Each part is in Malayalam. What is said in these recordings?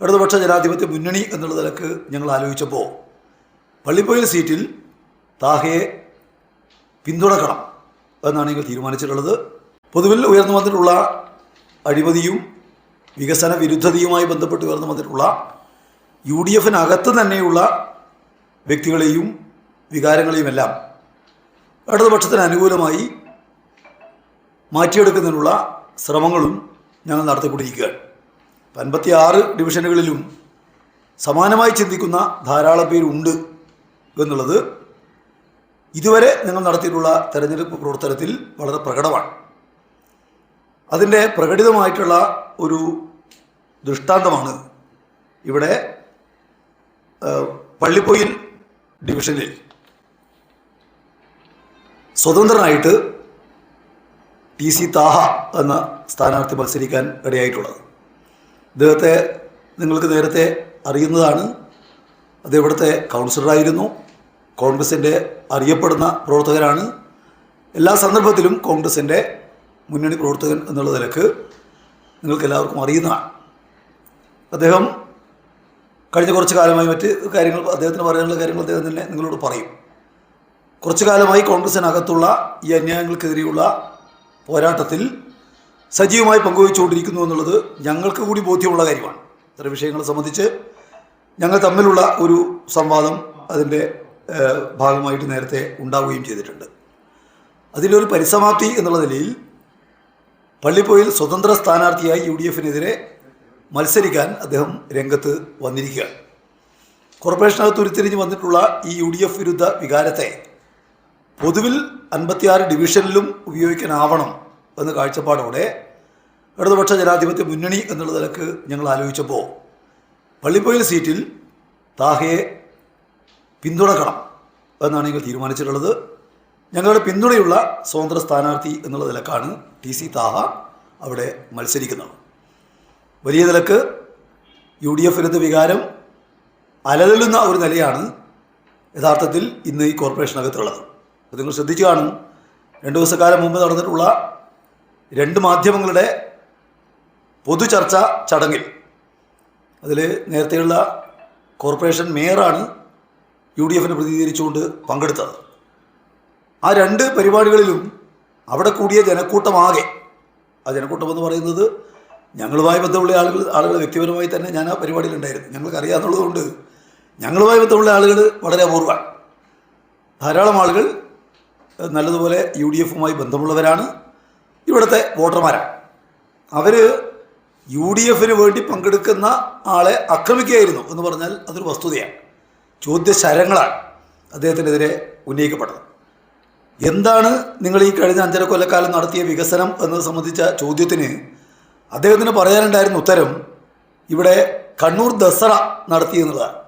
ഇടതുപക്ഷ ജനാധിപത്യ മുന്നണി എന്നുള്ള നിലയ്ക്ക് ഞങ്ങൾ ആലോചിച്ചപ്പോൾ പള്ളിപ്പൊയിൽ സീറ്റിൽ താഹയെ പിന്തുണക്കണം എന്നാണ് ഞങ്ങൾ തീരുമാനിച്ചിട്ടുള്ളത്. പൊതുവിൽ ഉയർന്നു വന്നിട്ടുള്ള അഴിമതിയും വികസന വിരുദ്ധതയുമായി ബന്ധപ്പെട്ട് ഉയർന്നു വന്നിട്ടുള്ള യു ഡി എഫിനകത്ത് തന്നെയുള്ള വ്യക്തികളെയും വികാരങ്ങളെയുമെല്ലാം ഇടതുപക്ഷത്തിന് അനുകൂലമായി മാറ്റിയെടുക്കുന്നതിനുള്ള ശ്രമങ്ങളും ഞങ്ങൾ നടത്തിക്കൊണ്ടിരിക്കുകയാണ്. അൻപത്തി ആറ് ഡിവിഷനുകളിലും സമാനമായി ചിന്തിക്കുന്ന ധാരാളം പേരുണ്ട് എന്നുള്ളത് ഇതുവരെ ഞങ്ങൾ നടത്തിയിട്ടുള്ള തെരഞ്ഞെടുപ്പ് പ്രവർത്തനത്തിൽ വളരെ പ്രകടമാണ്. അതിന്റെ പ്രകടിതമായിട്ടുള്ള ഒരു ദൃഷ്ടാന്തമാണ് ഇവിടെ പള്ളിപ്പൊയിൽ ഡിവിഷനിൽ. സ്വതന്ത്രനായിട്ട് ടി സി താഹ എന്ന സ്ഥാനാർത്ഥി മത്സരിക്കാൻ ഇടയായിട്ടുള്ളത്. ഇദ്ദേഹത്തെ നിങ്ങൾക്ക് നേരത്തെ അറിയുന്നതാണ്. അദ്ദേഹം ഇവിടുത്തെ കൗൺസിലറായിരുന്നു. കോൺഗ്രസിന്റെ അറിയപ്പെടുന്ന പ്രവർത്തകരാണ്. എല്ലാ സന്ദർഭത്തിലും കോൺഗ്രസിന്റെ മുന്നണി പ്രവർത്തകൻ എന്നുള്ള നിലയ്ക്ക് നിങ്ങൾക്ക് എല്ലാവർക്കും അറിയുന്നതാണ്. അദ്ദേഹം കഴിഞ്ഞ കുറച്ച് കാലമായി മറ്റ് കാര്യങ്ങൾ അദ്ദേഹത്തിന് പറയാനുള്ള കാര്യങ്ങൾ അദ്ദേഹം തന്നെ നിങ്ങളോട് പറയും. കുറച്ചു കാലമായി കോൺഗ്രസിനകത്തുള്ള ഈ അന്യായങ്ങൾക്കെതിരെയുള്ള പോരാട്ടത്തിൽ സജീവമായി പങ്കുവച്ചുകൊണ്ടിരിക്കുന്നു എന്നുള്ളത് ഞങ്ങൾക്ക് കൂടി ബോധ്യമുള്ള കാര്യമാണ്. ഇത്തരം വിഷയങ്ങളെ സംബന്ധിച്ച് ഞങ്ങൾ തമ്മിലുള്ള ഒരു സംവാദം അതിന്റെ ഭാഗമായിട്ട് നേരത്തെ ഉണ്ടാവുകയും ചെയ്തിട്ടുണ്ട്. അതിലൊരു പരിസമാപ്തി എന്നുള്ള നിലയിൽ പള്ളിപ്പോയിൽ സ്വതന്ത്ര സ്ഥാനാർത്ഥിയായി യു ഡി എഫിനെതിരെ മത്സരിക്കാൻ അദ്ദേഹം രംഗത്ത് വന്നിരിക്കുകയാണ്. കോർപ്പറേഷനകത്ത് ഉരുത്തിരിഞ്ഞ് വന്നിട്ടുള്ള ഈ യു ഡി എഫ് വിരുദ്ധ വികാരത്തെ പൊതുവിൽ അൻപത്തിയാറ് ഡിവിഷനിലും ഉപയോഗിക്കാനാവണം എന്ന കാഴ്ചപ്പാടോടെ ഇടതുപക്ഷ ജനാധിപത്യ മുന്നണി എന്നുള്ള നിലയ്ക്ക് ഞങ്ങൾ ആലോചിച്ചപ്പോൾ പള്ളിപ്പൊയിൽ സീറ്റിൽ താഹയെ പിന്തുണക്കണം എന്നാണ് ഞങ്ങൾ തീരുമാനിച്ചിട്ടുള്ളത്. ഞങ്ങളുടെ പിന്തുണയുള്ള സ്വതന്ത്ര സ്ഥാനാർത്ഥി എന്നുള്ള നിലക്കാണ് ടി സി താഹ അവിടെ മത്സരിക്കുന്നത്. വലിയ നിലയ്ക്ക് യു ഡി എഫ് വിരുദ്ധ വികാരം? അലതല്ലുന്ന ഒരു നിലയാണ് യഥാർത്ഥത്തിൽ ഇന്ന് ഈ കോർപ്പറേഷനകത്തുള്ളത്. അത് നിങ്ങൾ ശ്രദ്ധിച്ചു കാണും. രണ്ട് ദിവസക്കാലം മുമ്പ് നടന്നിട്ടുള്ള രണ്ട് മാധ്യമങ്ങളുടെ പൊതു ചർച്ച ചടങ്ങിൽ. അതിൽ നേരത്തെയുള്ള കോർപ്പറേഷൻ മേയറാണ് യു ഡി എഫിനെ പ്രതിനിധീകരിച്ചുകൊണ്ട് പങ്കെടുത്തത്. ആ രണ്ട് പരിപാടികളിലും അവിടെ കൂടിയ ജനക്കൂട്ടമാകെ ആ ജനക്കൂട്ടം എന്ന് പറയുന്നത് ഞങ്ങളുമായി ബന്ധമുള്ള ആളുകൾ ആളുകൾ വ്യക്തിപരമായി തന്നെ ഞാൻ ആ പരിപാടിയിലുണ്ടായിരുന്നു. ഞങ്ങൾക്ക് അറിയാമെന്നുള്ളതുകൊണ്ട് ഞങ്ങളുമായി ബന്ധമുള്ള ആളുകൾ വളരെ അപൂർവമാണ് ധാരാളം ആളുകൾ നല്ലതുപോലെ യു ഡി എഫുമായി ബന്ധമുള്ളവരാണ്. ഇവിടുത്തെ വോട്ടർമാരാണ് അവർ യു ഡി എഫിന് വേണ്ടി പങ്കെടുക്കുന്ന ആളെ ആക്രമിക്കുകയായിരുന്നു എന്ന് പറഞ്ഞാൽ അതൊരു വസ്തുതയാണ്. ചോദ്യശരങ്ങളാണ് അദ്ദേഹത്തിനെതിരെ ഉന്നയിക്കപ്പെട്ടത്. എന്താണ് നിങ്ങൾ ഈ കഴിഞ്ഞ അഞ്ചര കൊല്ലക്കാലം നടത്തിയ വികസനം എന്നത് സംബന്ധിച്ച ചോദ്യത്തിന് അദ്ദേഹത്തിന് പറയാനുണ്ടായിരുന്ന ഉത്തരം ഇവിടെ കണ്ണൂർ ദസറ നടത്തി എന്നുള്ളതാണ്.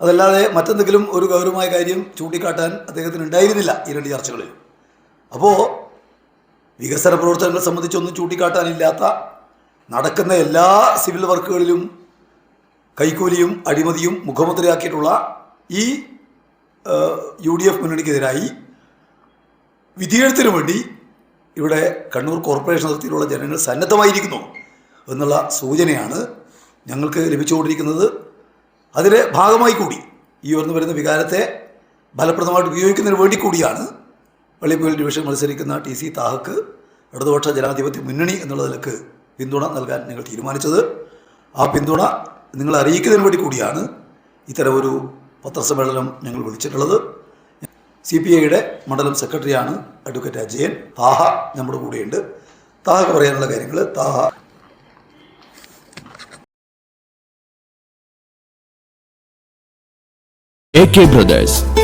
അതല്ലാതെ മറ്റെന്തെങ്കിലും ഒരു ഗൗരവമായ കാര്യം ചൂണ്ടിക്കാട്ടാൻ അദ്ദേഹത്തിന് ഉണ്ടായിരുന്നില്ല ഈ രണ്ട് ചർച്ചകളിൽ അപ്പോൾ വികസന പ്രവർത്തനങ്ങളെ സംബന്ധിച്ചൊന്നും ചൂണ്ടിക്കാട്ടാനില്ലാത്ത നടക്കുന്ന എല്ലാ സിവിൽ വർക്കുകളിലും കൈക്കൂലിയും അഴിമതിയും മുഖമുദ്രയാക്കിയിട്ടുള്ള ഈ യു ഡി എഫ് മുന്നണിക്കെതിരായി വിധിയെഴുത്തിനു വേണ്ടി ഇവിടെ കണ്ണൂർ കോർപ്പറേഷൻ അതിർത്തിയിലുള്ള ജനങ്ങൾ സന്നദ്ധമായിരിക്കുന്നു എന്നുള്ള സൂചനയാണ് ഞങ്ങൾക്ക് ലഭിച്ചുകൊണ്ടിരിക്കുന്നത്. അതിന്റെ ഭാഗമായി കൂടി ഈ ഉയർന്നു വരുന്ന വികാരത്തെ ഫലപ്രദമായിട്ട് ഉപയോഗിക്കുന്നതിന് വേണ്ടി കൂടിയാണ് വെള്ളിപ്പുഴ ഡിവിഷൻ മത്സരിക്കുന്ന ടി സി താഹക്ക് ഇടതുപക്ഷ ജനാധിപത്യ മുന്നണി എന്നുള്ള നിലയ്ക്ക് പിന്തുണ നൽകാൻ നിങ്ങൾ തീരുമാനിച്ചത്. ആ പിന്തുണ നിങ്ങൾ അറിയിക്കുന്നതിന് വേണ്ടി കൂടിയാണ് ഇത്തരമൊരു പത്രസമ്മേളനം ഞങ്ങൾ വിളിച്ചിട്ടുള്ളത്. സി പി ഐയുടെ മണ്ഡലം സെക്രട്ടറിയാണ് അഡ്വക്കേറ്റ് അജയൻ. താഹ നമ്മുടെ കൂടെയുണ്ട്. താഹക്ക് പറയാനുള്ള കാര്യങ്ങൾ താഹ. A K brothers